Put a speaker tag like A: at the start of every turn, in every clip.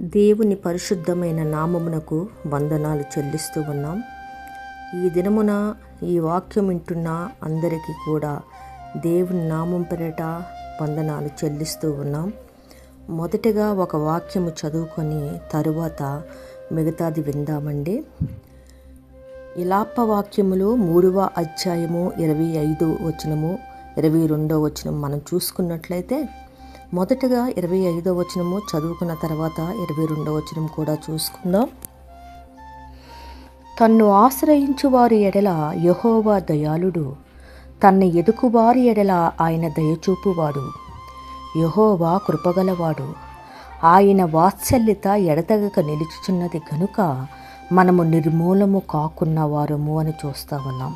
A: దేవుని పరిశుద్ధమైన నామమునకు వందనాలు చెల్లిస్తూ ఉన్నాం. ఈ దినమున ఈ వాక్యం వింటున్న అందరికీ కూడా దేవుని నామం పెరట వందనాలు చెల్లిస్తూ ఉన్నాం. మొదటగా ఒక వాక్యము చదువుకొని తరువాత మిగతాది విందామండి. ఇలాప వాక్యములు మూడవ అధ్యాయము ఇరవై ఐదు వచనము ఇరవై రెండో వచనం మనం చూసుకున్నట్లయితే మొదటగా ఇరవై ఐదో వచనము చదువుకున్న తర్వాత ఇరవై రెండో వచనం కూడా చూసుకుందాం. తన్ను ఆశ్రయించు వారి ఎడల యహోవా దయాళుడు తన్ను ఎదుకువారి ఎడల ఆయన దయచూపువాడు. యహోవా కృపగలవాడు. ఆయన వాత్సల్యత ఎడతగక నిలుచుచున్నది కనుక మనము నిర్మూలము కాకున్న వారము అని చూస్తా ఉన్నాం.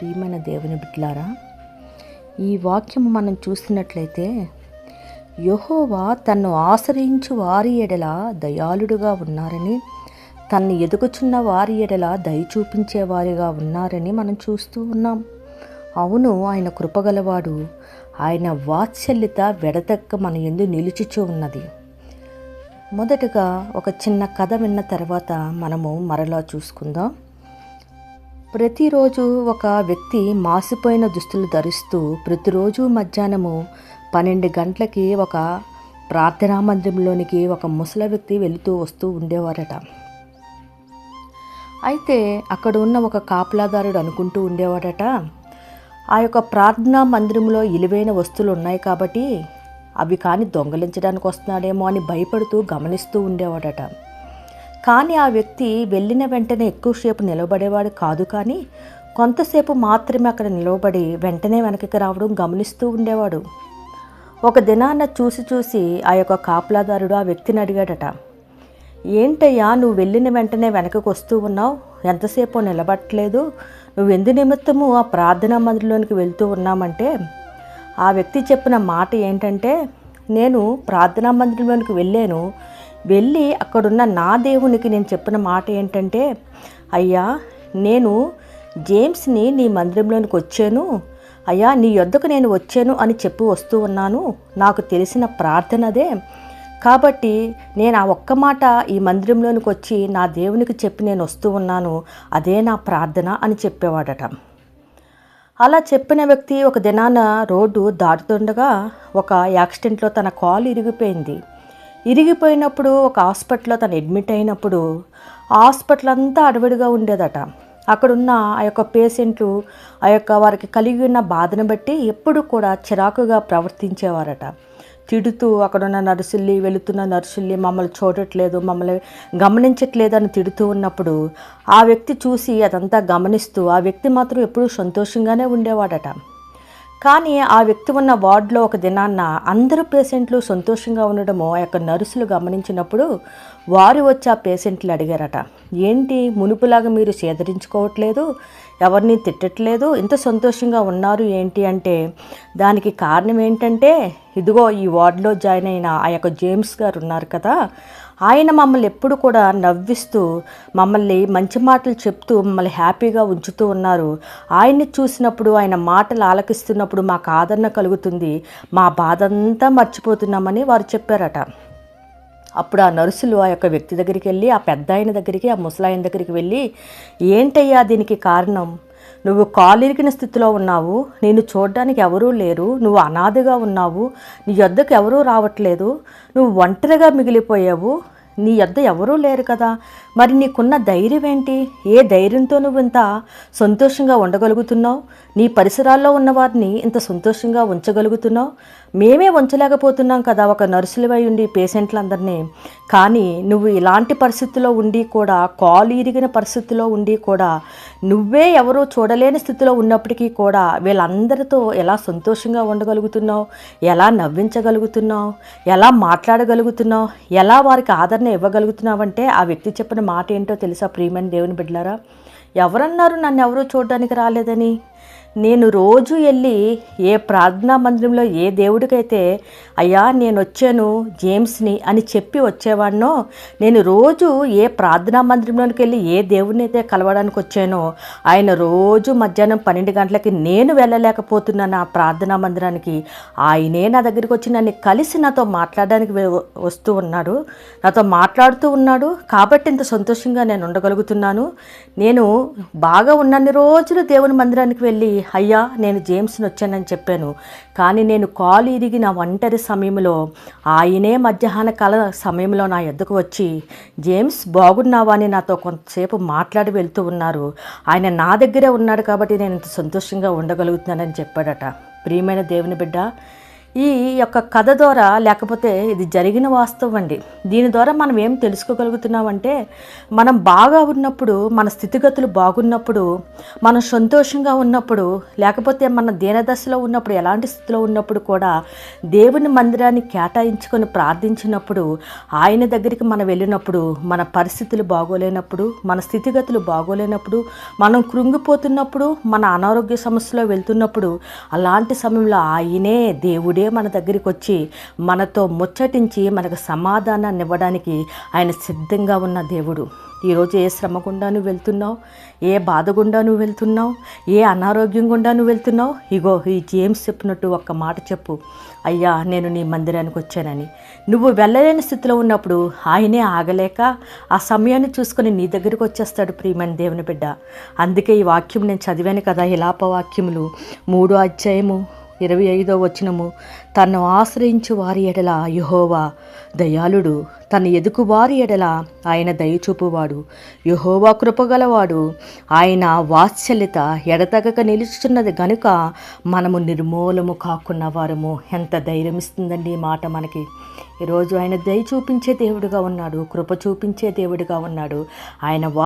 A: ప్రియమైన దేవుని బిడ్లారా ఈ వాక్యము మనం చూసినట్లయితే యహోవా తన్ను ఆశ్రయించు వారి ఎడల దయాళుడుగా ఉన్నారని తన్ను ఎదుగుచున్న వారి ఎడల దయ చూపించే వారిగా ఉన్నారని మనం చూస్తూ ఉన్నాం. అవును ఆయన కృపగలవాడు. ఆయన వాత్సల్యత వెడతక్క మన ఎందు నిలుచుచూ ఉన్నది. మొదటగా ఒక చిన్న కథ విన్న తర్వాత మనము మరలా చూసుకుందాం. ప్రతిరోజు ఒక వ్యక్తి మాసిపోయిన దుస్తులు ధరిస్తూ ప్రతిరోజు మధ్యాహ్నము పన్నెండు గంటలకి ఒక ప్రార్థనా మందిరంలోనికి ఒక ముసలి వ్యక్తి వెళుతూ వస్తూ ఉండేవారట. అయితే అక్కడ ఉన్న ఒక కాపలాదారుడు అనుకుంటూ ఉండేవాడట ఆ యొక్క ప్రార్థనా మందిరంలో ఇలువైన వస్తువులు ఉన్నాయి కాబట్టి అవి కానీ దొంగలించడానికి వస్తున్నాడేమో అని భయపడుతూ గమనిస్తూ ఉండేవాడట. కానీ ఆ వ్యక్తి వెళ్ళిన వెంటనే ఎక్కువసేపు నిలబడేవాడు కాదు కానీ కొంతసేపు మాత్రమే అక్కడ నిలబడి వెంటనే వెనక్కి రావడం గమనిస్తూ ఉండేవాడు. ఒక దినాన్న చూసి చూసి ఆ యొక్క కాపలాదారుడు ఆ వ్యక్తిని అడిగాడట ఏంటయ్యా నువ్వు వెళ్ళిన వెంటనే వెనకకు వస్తూ ఉన్నావు? ఎంతసేపు నిలబట్టలేదు నువ్వు ఎందు నిమిత్తము ఆ ప్రార్థనా మందిరంలోనికి వెళ్తూ ఉన్నామంటే? ఆ వ్యక్తి చెప్పిన మాట ఏంటంటే నేను ప్రార్థనా మందిరంలోనికి వెళ్ళాను. వెళ్ళి అక్కడున్న నా దేవునికి నేను చెప్పిన మాట ఏంటంటే అయ్యా నేను జేమ్స్ని నీ మందిరంలోనికి వచ్చాను. అయ్యా నీ యొద్దకు నేను వచ్చాను అని చెప్పి వస్తూ ఉన్నాను. నాకు తెలిసిన ప్రార్థనదే కాబట్టి నేను ఆ ఒక్క మాట ఈ మందిరంలోనికి వచ్చి నా దేవునికి చెప్పి నేను వస్తూ ఉన్నాను. అదే నా ప్రార్థన అని చెప్పేవాడట. అలా చెప్పిన వ్యక్తి ఒక దినాన రోడ్డు దాటుతుండగా ఒక యాక్సిడెంట్లో తన కాలు ఇరిగిపోయింది. ఇరిగిపోయినప్పుడు ఒక హాస్పిటల్లో తను అడ్మిట్ అయినప్పుడు హాస్పిటల్ అంతా అడవిడిగా ఉండేదట. అక్కడున్న ఆ యొక్క పేషెంట్లు ఆ యొక్క వారికి కలిగి ఉన్న బాధను బట్టి ఎప్పుడు కూడా చిరాకుగా ప్రవర్తించేవారట. తిడుతూ అక్కడున్న నర్సుల్ని వెళుతున్న నర్సుల్ని మమ్మల్ని చూడట్లేదు మమ్మల్ని గమనించట్లేదు అని తిడుతూ ఉన్నప్పుడు ఆ వ్యక్తి చూసి అదంతా గమనిస్తూ ఆ వ్యక్తి మాత్రం ఎప్పుడూ సంతోషంగానే ఉండేవాడట. కానీ ఆ వ్యక్తి ఉన్న వార్డులో ఒక దినాన్న అందరూ పేషెంట్లు సంతోషంగా ఉండడము ఆ యొక్క నర్సులు గమనించినప్పుడు వారు వచ్చి ఆ పేషెంట్లు అడిగారట. ఏంటి? మునుపులాగా మీరు సేదరించుకోవట్లేదు ఎవరిని తిట్టట్లేదు? ఇంత సంతోషంగా ఉన్నారు ఏంటి? అంటే దానికి కారణం ఏంటంటే ఇదిగో ఈ వార్డులో జాయిన్ అయిన ఆ యొక్క జేమ్స్ గారు ఉన్నారు కదా ఆయన మమ్మల్ని ఎప్పుడు కూడా నవ్విస్తూ మమ్మల్ని మంచి మాటలు చెప్తూ మమ్మల్ని హ్యాపీగా ఉంచుతూ ఉన్నారు. ఆయన్ని చూసినప్పుడు ఆయన మాటలు ఆలకిస్తున్నప్పుడు మాకు ఆదరణ కలుగుతుంది. మా బాధ అంతా మర్చిపోతున్నామని వారు చెప్పారట. అప్పుడు ఆ నర్సులు ఆ యొక్క వ్యక్తి దగ్గరికి వెళ్ళి ఆ పెద్ద ఆయన దగ్గరికి ఆ ముసలాయన దగ్గరికి వెళ్ళి ఏంటయ్యా దీనికి కారణం? నువ్వు కాలిరిగిన స్థితిలో ఉన్నావు. నేను చూడడానికి ఎవరూ లేరు. నువ్వు అనాథగా ఉన్నావు. నీ యొద్దకు ఎవరూ రావట్లేదు. నువ్వు ఒంటరిగా మిగిలిపోయావు. నీ యొద్ద ఎవరూ లేరు కదా. మరి నీకున్న ధైర్యం ఏంటి ఏ ధైర్యంతో నువ్వు ఇంత సంతోషంగా ఉండగలుగుతున్నావు? నీ పరిసరాల్లో ఉన్న వారిని ఇంత సంతోషంగా ఉంచగలుగుతున్నావు? మేమే ఉంచలేకపోతున్నాం కదా ఒక నర్సులవై ఉండి పేషెంట్లందరినీ. కానీ నువ్వు ఇలాంటి పరిస్థితిలో ఉండి కూడా కాలు ఇరిగిన పరిస్థితిలో ఉండి కూడా నువ్వే ఎవరో చూడలేని స్థితిలో ఉన్నప్పటికీ కూడా వీళ్ళందరితో ఎలా సంతోషంగా ఉండగలుగుతున్నావు? ఎలా నవ్వించగలుగుతున్నావు? ఎలా మాట్లాడగలుగుతున్నావు? ఎలా వారికి ఆదరణ ఇవ్వగలుగుతున్నావంటే ఆ వ్యక్తి చెప్పిన మాట ఏంటో తెలుసా ప్రియమైన దేవుని బిడ్డలారా? ఎవరన్నారు నన్ను ఎవరూ చూడడానికి రాలేదని? నేను రోజు వెళ్ళి ఏ ప్రార్థనా మందిరంలో ఏ దేవుడికైతే అయ్యా నేను వచ్చాను జేమ్స్ని అని చెప్పి వచ్చేవాడినో నేను రోజు ఏ ప్రార్థనా మందిరంలోకి వెళ్ళి ఏ దేవుడిని అయితే కలవడానికి వచ్చానో ఆయన రోజు మధ్యాహ్నం పన్నెండు గంటలకి నేను వెళ్ళలేకపోతున్నాను ఆ ప్రార్థనా మందిరానికి. ఆయనే నా దగ్గరికి వచ్చి నన్ను కలిసి నాతో మాట్లాడడానికి వస్తూ ఉన్నాడు. నాతో మాట్లాడుతూ ఉన్నాడు. కాబట్టి ఇంత సంతోషంగా నేను ఉండగలుగుతున్నాను. నేను బాగా ఉన్నన్ని రోజులు దేవుని మందిరానికి వెళ్ళి అయ్యా నేను జేమ్స్ని వచ్చానని చెప్పాను. కానీ నేను కాలు ఇరిగిన ఒంటరి సమయంలో ఆయనే మధ్యాహ్న కాల సమయంలో నా ఎద్దకు వచ్చి జేమ్స్ బాగున్నావా? అని నాతో కొంతసేపు మాట్లాడి వెళ్తూ ఉన్నారు. ఆయన నా దగ్గరే ఉన్నాడు కాబట్టి నేను ఇంత సంతోషంగా ఉండగలుగుతున్నానని చెప్పాడట. ప్రియమైన దేవుని బిడ్డ ఈ యొక్క కథ ద్వారా లేకపోతే ఇది జరిగిన వాస్తవం అండి. దీని ద్వారా మనం ఏం తెలుసుకోగలుగుతున్నామంటే మనం బాగా ఉన్నప్పుడు మన స్థితిగతులు బాగున్నప్పుడు మనం సంతోషంగా ఉన్నప్పుడు లేకపోతే మన దీనదశలో ఉన్నప్పుడు ఎలాంటి స్థితిలో ఉన్నప్పుడు కూడా దేవుని మందిరాన్ని కేటాయించుకొని ప్రార్థించినప్పుడు ఆయన దగ్గరికి మనం వెళ్ళినప్పుడు మన పరిస్థితులు బాగోలేనప్పుడు మన స్థితిగతులు బాగోలేనప్పుడు మనం కృంగిపోతున్నప్పుడు మన అనారోగ్య సమస్యలో వెళ్తున్నప్పుడు అలాంటి సమయంలో ఆయనే దేవుడే. మన దగ్గరికి వచ్చి మనతో ముచ్చటించి మనకు సమాధానాన్ని ఇవ్వడానికి ఆయన సిద్ధంగా ఉన్న దేవుడు. ఈరోజు ఏ శ్రమ గుండా నువ్వు వెళ్తున్నావు? ఏ బాధ గుండా నువ్వు వెళ్తున్నావు? ఏ అనారోగ్యం గుండా నువ్వు వెళ్తున్నావు? ఇగో ఈ జేమ్స్ చెప్పినట్టు ఒక్క మాట చెప్పు. అయ్యా నేను నీ మందిరానికి వచ్చానని. నువ్వు వెళ్ళలేని స్థితిలో ఉన్నప్పుడు ఆయనే ఆగలేక ఆ సమయాన్ని చూసుకొని నీ దగ్గరికి వచ్చేస్తాడు ప్రియమైన దేవుని బిడ్డ. అందుకే ఈ వాక్యం నేను చదివాను కదా ఇలాప వాక్యములు మూడో అధ్యాయము ఇరవై ఐదో వచనము తను ఆశ్రయించు వారి ఎడల యహోవా. దయాళుడు తన ఎదుకు వారి ఎడల ఆయన దయచూపువాడు యహోవా కృపగలవాడు ఆయన వాత్సల్యత ఎడతగక నిలుచున్నది గనుక మనము నిర్మూలము కాకున్న వారము. ఎంత ధైర్యం ఇస్తుందండి ఈ మాట మనకి. ఈరోజు ఆయన దయ చూపించే దేవుడిగా ఉన్నాడు కృప చూపించే దేవుడిగా ఉన్నాడు. ఆయన వా